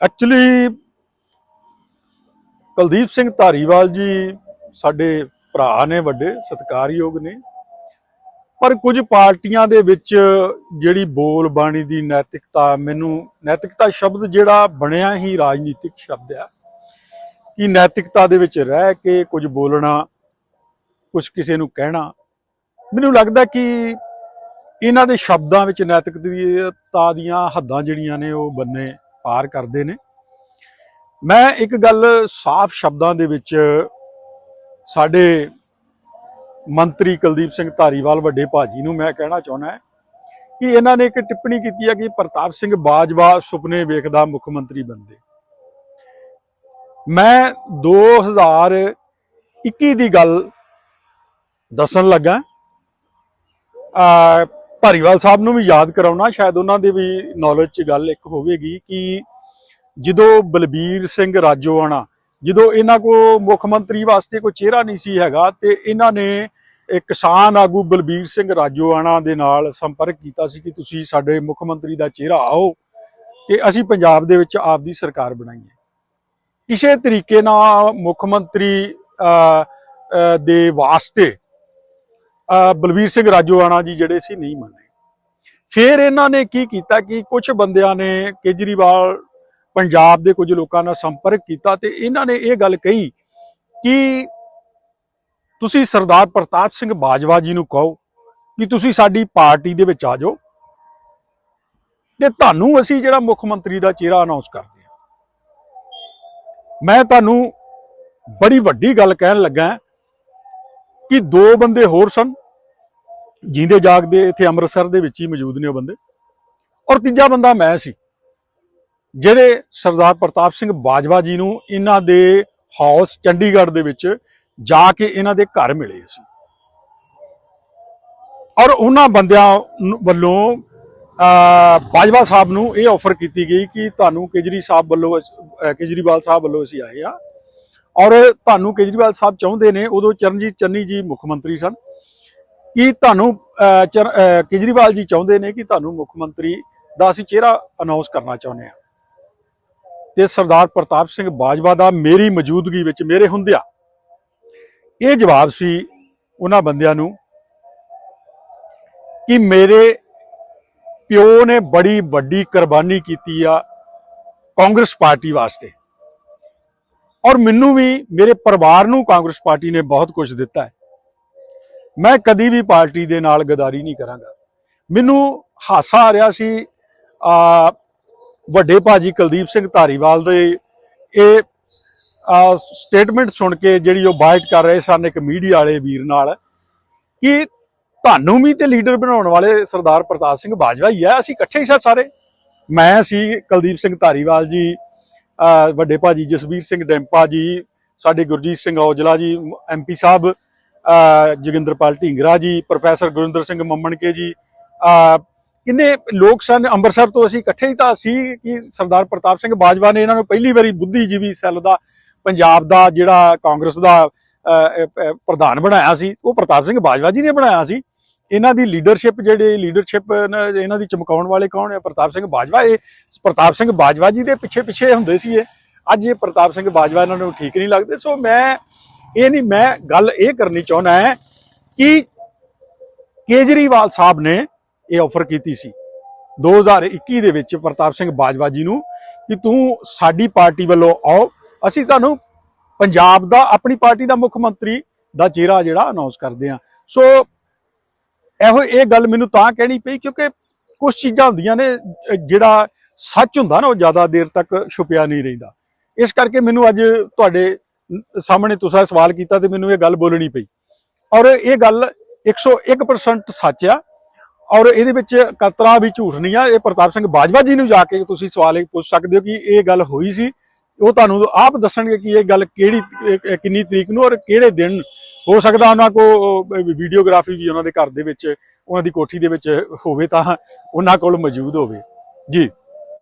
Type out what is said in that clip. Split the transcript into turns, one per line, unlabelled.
Actually Kuldeep Singh Dhariwal ਜੀ ਸਾਡੇ ਭਰਾ ਨੇ, ਵੱਡੇ ਸਤਿਕਾਰਯੋਗ ਨੇ। ਪਰ ਕੁਝ ਪਾਰਟੀਆਂ ਦੇ ਵਿੱਚ ਜਿਹੜੀ ਬੋਲ ਬਾਣੀ ਦੀ ਨੈਤਿਕਤਾ, ਮੈਨੂੰ ਨੈਤਿਕਤਾ ਸ਼ਬਦ ਜਿਹੜਾ ਬਣਿਆ ਹੀ ਰਾਜਨੀਤਿਕ ਸ਼ਬਦ ਆ। ਕਿ ਨੈਤਿਕਤਾ ਦੇ ਵਿੱਚ ਰਹਿ ਕੇ ਕੁਝ ਬੋਲਣਾ, ਕੁਝ ਕਿਸੇ ਨੂੰ ਕਹਿਣਾ। ਮੈਨੂੰ ਲੱਗਦਾ ਕਿ ਇਹਨਾਂ ਦੇ ਸ਼ਬਦਾਂ ਵਿੱਚ ਨੈਤਿਕਤਾ ਦੀਆਂ ਹੱਦਾਂ ਜਿਹੜੀਆਂ ਨੇ ਉਹ ਬੰਨੇ। ਪਾਰ ਕਰਦੇ ਨੇ। ਮੈਂ ਇੱਕ ਗੱਲ ਸਾਫ਼ ਸ਼ਬਦਾਂ ਦੇ ਵਿੱਚ ਸਾਡੇ ਮੰਤਰੀ ਕੁਲਦੀਪ ਸਿੰਘ ਧਾਰੀਵਾਲ ਵੱਡੇ ਭਾਜੀ ਨੂੰ ਮੈਂ ਕਹਿਣਾ ਚਾਹੁੰਦਾ ਕਿ ਇਹਨਾਂ ਨੇ ਇੱਕ ਟਿੱਪਣੀ ਕੀਤੀ ਹੈ ਕਿ ਪ੍ਰਤਾਪ ਸਿੰਘ ਬਾਜਵਾ ਸੁਪਨੇ ਵੇਖਦਾ ਮੁੱਖ ਮੰਤਰੀ ਬਣਦੇ। ਮੈਂ 2021 ਦੀ ਗੱਲ ਦੱਸਣ ਲੱਗਾ। ਭਾਰੀਵਾਲ ਸਾਹਿਬ ਨੂੰ ਵੀ ਯਾਦ ਕਰਾਉਣਾ, ਸ਼ਾਇਦ ਉਹਨਾਂ ਦੇ ਵੀ ਨੌਲੇਜ 'ਚ ਗੱਲ ਇੱਕ ਹੋਵੇਗੀ ਕਿ ਜਦੋਂ ਬਲਬੀਰ ਸਿੰਘ ਰਾਜੋਆਣਾ, ਜਦੋਂ ਇਹਨਾਂ ਕੋ ਮੁੱਖ ਮੰਤਰੀ ਵਾਸਤੇ ਕੋਈ ਚਿਹਰਾ ਨਹੀਂ ਸੀ ਹੈਗਾ ਤੇ ਇਹਨਾਂ ਨੇ ਕਿਸਾਨ ਆਗੂ ਬਲਬੀਰ ਸਿੰਘ ਰਾਜੋਆਣਾ ਦੇ ਨਾਲ ਸੰਪਰਕ ਕੀਤਾ ਸੀ ਕਿ ਤੁਸੀਂ ਸਾਡੇ ਮੁੱਖ ਮੰਤਰੀ ਦਾ ਚਿਹਰਾ ਆਓ ਕਿ ਅਸੀਂ ਪੰਜਾਬ ਦੇ ਵਿੱਚ ਆਪ ਦੀ ਸਰਕਾਰ ਬਣਾਈਏ। ਕਿਸੇ ਤਰੀਕੇ ਨਾਲ ਮੁੱਖ ਮੰਤਰੀ ਦੇ ਵਾਸਤੇ ਅਹ, ਬਲਬੀਰ ਸਿੰਘ ਰਾਜੋਆਣਾ ਜੀ ਜਿਹੜੇ ਸੀ ਨਹੀਂ ਮੰਨੇ। ਫਿਰ ਇਹਨਾਂ ਨੇ ਕੀ ਕੀਤਾ ਕਿ ਕੁਝ ਬੰਦਿਆਂ ਨੇ ਕੇਜਰੀਵਾਲ ਪੰਜਾਬ ਦੇ ਕੁਝ ਲੋਕਾਂ ਨਾਲ ਸੰਪਰਕ ਕੀਤਾ ਤੇ ਇਹਨਾਂ ਨੇ ਇਹ ਗੱਲ ਕਹੀ ਕਿ ਤੁਸੀਂ ਸਰਦਾਰ ਪ੍ਰਤਾਪ ਸਿੰਘ ਬਾਜਵਾ ਜੀ ਨੂੰ ਕਹੋ ਕਿ ਤੁਸੀਂ ਸਾਡੀ ਪਾਰਟੀ ਦੇ ਵਿੱਚ ਆ ਜਾਓ ਤੇ ਤੁਹਾਨੂੰ ਅਸੀਂ ਜਿਹੜਾ ਮੁੱਖ ਮੰਤਰੀ ਦਾ ਚਿਹਰਾ ਅਨਾਉਂਸ ਕਰਦੇ ਹਾਂ। ਮੈਂ ਤੁਹਾਨੂੰ ਬੜੀ ਵੱਡੀ ਗੱਲ ਕਹਿਣ ਲੱਗਾ ਕਿ ਦੋ ਬੰਦੇ ਹੋਰ ਸਨ ਜਿੰਦੇ ਜਾਗਦੇ ਇੱਥੇ ਅੰਮ੍ਰਿਤਸਰ ਦੇ ਵਿੱਚ ਹੀ ਮੌਜੂਦ ਨੇ ਉਹ ਬੰਦੇ। ਔਰ ਤੀਜਾ ਬੰਦਾ ਮੈਂ ਸੀ ਜਿਹੜੇ ਸਰਦਾਰ ਪ੍ਰਤਾਪ ਸਿੰਘ ਬਾਜਵਾ ਜੀ ਨੂੰ ਇਹਨਾਂ ਦੇ ਹਾਊਸ ਚੰਡੀਗੜ੍ਹ ਦੇ ਵਿੱਚ ਜਾ ਕੇ ਇਹਨਾਂ ਦੇ ਘਰ ਮਿਲੇ ਅਸੀਂ ਔਰ ਉਹਨਾਂ ਬੰਦਿਆਂ ਨੂੰ- ਵੱਲੋਂ ਅਹ, ਬਾਜਵਾ ਸਾਹਿਬ ਨੂੰ ਇਹ ਆਫਰ ਕੀਤੀ ਗਈ ਕਿ ਤੁਹਾਨੂੰ ਕੇਜਰੀ ਸਾਹਿਬ ਵੱਲੋਂ ਕੇਜਰੀਵਾਲ ਸਾਹਿਬ ਵੱਲੋਂ ਅਸੀਂ ਆਏ ਆ ਔਰ ਤੁਹਾਨੂੰ ਕੇਜਰੀਵਾਲ ਸਾਹਿਬ ਚਾਹੁੰਦੇ ਨੇ, ਉਦੋਂ ਚਰਨਜੀਤ ਚੰਨੀ ਜੀ ਮੁੱਖ ਮੰਤਰੀ ਸਨ। ਕਿ ਤੁਹਾਨੂੰ ਚਰ- ਕੇਜਰੀਵਾਲ ਜੀ ਚਾਹੁੰਦੇ ਨੇ ਕਿ ਤੁਹਾਨੂੰ ਮੁੱਖ ਮੰਤਰੀ ਦਾ ਅਸੀਂ ਚਿਹਰਾ ਅਨਾਉਂਸ ਕਰਨਾ ਚਾਹੁੰਦੇ ਹਾਂ? ਤੇ ਸਰਦਾਰ ਪ੍ਰਤਾਪ ਸਿੰਘ ਬਾਜਵਾ ਦਾ ਮੇਰੀ ਮੌਜੂਦਗੀ ਵਿੱਚ ਮੇਰੇ ਹੁੰਦਿਆਂ ਇਹ ਜਵਾਬ ਸੀ ਉਹਨਾਂ ਬੰਦਿਆਂ ਨੂੰ ਕਿ ਮੇਰੇ ਪਿਓ ਨੇ ਬੜੀ ਵੱਡੀ ਕੁਰਬਾਨੀ ਕੀਤੀ ਆ ਕਾਂਗਰਸ ਪਾਰਟੀ ਵਾਸਤੇ। ਔਰ ਮੈਨੂੰ ਵੀ, ਮੇਰੇ ਪਰਿਵਾਰ ਨੂੰ ਕਾਂਗਰਸ ਪਾਰਟੀ ਨੇ ਬਹੁਤ ਕੁਝ ਦਿੱਤਾ ਹੈ। ਮੈਂ ਕਦੀ ਵੀ ਪਾਰਟੀ ਦੇ ਨਾਲ ਗਦਾਰੀ ਨਹੀਂ ਕਰਾਂਗਾ। ਮੈਨੂੰ ਹਾਸਾ ਆ ਰਿਹਾ ਸੀ, ਆ, ਵੱਡੇ ਭਾਜੀ ਕੁਲਦੀਪ ਸਿੰਘ ਧਾਰੀਵਾਲ ਦੇ ਇਹ ਸਟੇਟਮੈਂਟ ਸੁਣ ਕੇ ਜਿਹੜੀ ਉਹ ਬਾਈਟ ਕਰ ਰਹੇ ਸਨ ਇੱਕ ਮੀਡੀਆ ਵਾਲੇ ਵੀਰ ਨਾਲ ਕਿ ਤੁਹਾਨੂੰ ਵੀ ਤੇ ਲੀਡਰ ਬਣਾਉਣ ਵਾਲੇ ਸਰਦਾਰ ਪ੍ਰਤਾਪ ਸਿੰਘ ਬਾਜਵਾ ਹੀ ਆ, ਅਸੀਂ ਇਕੱਠੇ ਹੀ ਸਾਂ ਸਾਰੇ। ਮੈਂ ਸੀ ਕੁਲਦੀਪ ਸਿੰਘ ਧਾਰੀਵਾਲ ਜੀ ਵੱਡੇ ਭਾਜੀ ਜਸਵੀਰ ਸਿੰਘ ਡੈਂਪਾ ਜੀ, ਸਾਡੇ ਗੁਰਜੀਤ ਸਿੰਘ ਔਜਲਾ ਜੀ ਐਮਪੀ ਸਾਹਿਬ ਅਹ ਜੋਗਿੰਦਰਪਾਲ ਢੀਂਗਰਾ ਜੀ, ਪ੍ਰੋਫੈਸਰ ਗੁਰਿੰਦਰ ਸਿੰਘ ਮੰਮਣਕੇ ਜੀ ਕਿੰਨੇ ਲੋਕ ਸਨ? ਅੰਮ੍ਰਿਤਸਰ ਤੋਂ ਅਸੀਂ ਇਕੱਠੇ ਹੀ ਤਾਂ ਸੀ ਕਿ ਸਰਦਾਰ ਪ੍ਰਤਾਪ ਸਿੰਘ ਬਾਜਵਾ ਨੇ ਇਹਨਾਂ ਨੂੰ ਪਹਿਲੀ ਵਾਰੀ ਬੁੱਧੀਜੀਵੀ ਸੈੱਲ ਦਾ, ਪੰਜਾਬ ਦਾ ਜਿਹੜਾ ਕਾਂਗਰਸ ਦਾ ਪ੍ਰਧਾਨ ਬਣਾਇਆ ਸੀ, ਉਹ ਪ੍ਰਤਾਪ ਸਿੰਘ ਬਾਜਵਾ ਜੀ ਨੇ ਬਣਾਇਆ ਸੀ। ਇਹਨਾਂ ਦੀ ਲੀਡਰਸ਼ਿਪ ਜਿਹੜੇ ਲੀਡਰਸ਼ਿਪ ਇਹਨਾਂ ਦੀ ਚਮਕਾਉਣ ਵਾਲੇ ਕੌਣ ਹੈ ਪ੍ਰਤਾਪ ਸਿੰਘ ਬਾਜਵਾ। ਇਹ ਪ੍ਰਤਾਪ ਸਿੰਘ ਬਾਜਵਾ ਜੀ ਦੇ ਪਿੱਛੇ ਪਿੱਛੇ ਹੁੰਦੇ ਸੀ ਇਹ। ਅੱਜ ਇਹ ਪ੍ਰਤਾਪ ਸਿੰਘ ਬਾਜਵਾ ਇਹਨਾਂ ਨੂੰ ਠੀਕ ਨਹੀਂ ਲੱਗਦੇ। ਸੋ ਮੈਂ ਇਹ ਨਹੀਂ, ਮੈਂ ਗੱਲ ਇਹ ਕਰਨੀ ਚਾਹੁੰਦਾ ਹੈ ਕਿ ਕੇਜਰੀਵਾਲ ਸਾਹਿਬ ਨੇ ਇਹ ਆਫਰ ਕੀਤੀ ਸੀ। 2021 ਦੇ ਵਿੱਚ ਪ੍ਰਤਾਪ ਸਿੰਘ ਬਾਜਵਾ ਜੀ ਨੂੰ ਕਿ ਤੂੰ ਸਾਡੀ ਪਾਰਟੀ ਵੱਲੋਂ ਆਓ। ਅਸੀਂ ਤੁਹਾਨੂੰ ਪੰਜਾਬ ਦਾ, ਆਪਣੀ ਪਾਰਟੀ ਦਾ ਮੁੱਖ ਮੰਤਰੀ ਦਾ ਚਿਹਰਾ ਜਿਹੜਾ ਅਨਾਉਂਸ ਕਰਦੇ ਆ ਸੋ ਇਹੋ ਇਹ ਗੱਲ ਮੈਨੂੰ ਤਾਂ ਕਹਿਣੀ ਪਈ ਕਿਉਂਕਿ ਕੁਝ ਚੀਜ਼ਾਂ ਹੁੰਦੀਆਂ ਨੇ ਜਿਹੜਾ ਸੱਚ ਹੁੰਦਾ ਨਾ, ਉਹ ਜ਼ਿਆਦਾ ਦੇਰ ਤੱਕ ਛੁਪਿਆ ਨਹੀਂ ਰਹਿੰਦਾ। ਇਸ ਕਰਕੇ ਮੈਨੂੰ ਅੱਜ ਤੁਹਾਡੇ ਸਾਹਮਣੇ ਤੁਸੀਂ ਸਵਾਲ ਕੀਤਾ ਤੇ ਮੈਨੂੰ ਇਹ ਗੱਲ ਬੋਲਣੀ ਪਈ। ਔਰ ਇਹ ਗੱਲ 101% ਸੱਚ ਆ, ਔਰ ਇਹਦੇ ਵਿੱਚ ਕਤਰਾ ਵੀ ਝੂਠ ਨਹੀਂ ਆ। ਇਹ ਪ੍ਰਤਾਪ ਸਿੰਘ ਬਾਜਵਾ ਜੀ ਨੂੰ ਜਾ ਕੇ ਤੁਸੀਂ ਸਵਾਲ ਇਹ ਪੁੱਛ ਸਕਦੇ ਹੋ ਕਿ ਇਹ ਗੱਲ ਹੋਈ ਸੀ। ਉਹ ਤੁਹਾਨੂੰ ਆਪ ਦੱਸਣਗੇ ਕਿ ਇਹ ਗੱਲ ਕਿਹੜੀ ਕਿੰਨੀ ਤਰੀਕ ਨੂੰ ਔਰ ਕਿਹੜੇ ਦਿਨ ਹੋ ਸਕਦਾ ਉਹਨਾਂ ਕੋ ਵੀਡੀਓਗ੍ਰਾਫੀ ਵੀ ਉਹਨਾਂ ਦੇ ਘਰ ਦੇ ਵਿੱਚ, ਉਹਨਾਂ ਦੀ ਕੋਠੀ ਦੇ ਵਿੱਚ ਹੋਵੇ ਤਾਂ ਉਹਨਾਂ ਕੋਲ ਮੌਜੂਦ ਹੋਵੇ। ਜੀ।